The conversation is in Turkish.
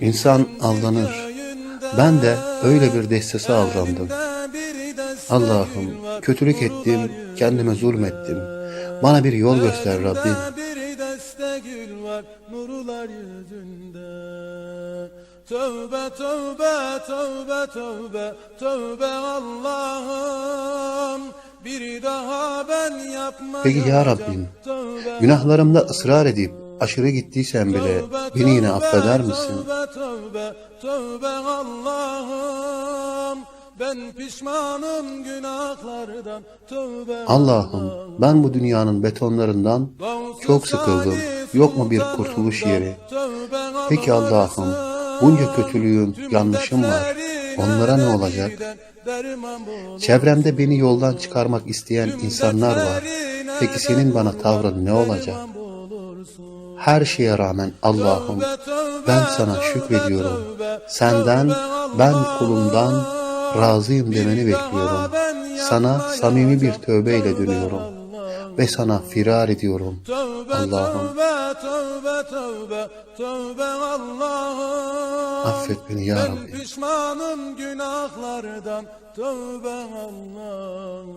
İnsan aldanır. Ben de öyle bir destese aldandım. Allah'ım kötülük ettim, kendime zulmettim. Bana bir yol göster Rabbim. Tövbe tövbe tövbe tövbe tövbe Allah'ım Bir daha ben yapmayacağım Peki ya Rabbim, Günahlarımda ısrar edip aşırı gittiysem bile beni yine affeder misin? Tövbe tövbe tövbe Allah'ım Ben pişmanım günahlardan Tövbe Allah'ım ben bu dünyanın betonlarından çok sıkıldım. Yok mu bir kurtuluş yeri? Peki Allah'ım bunca kötülüğüm, yanlışım var. Onlara ne olacak? Çevremde beni yoldan çıkarmak isteyen insanlar var. Peki senin bana tavrın ne olacak? Her şeye rağmen Allah'ım ben sana şükrediyorum. Senden, ben kulumdan razıyım demeni bekliyorum. Sana samimi bir tövbeyle dönüyorum. Ve sana firar ediyorum. Allah'ım affet beni ya Ben Rabbi. pişmanım günahlardan Tövbe Allah'ım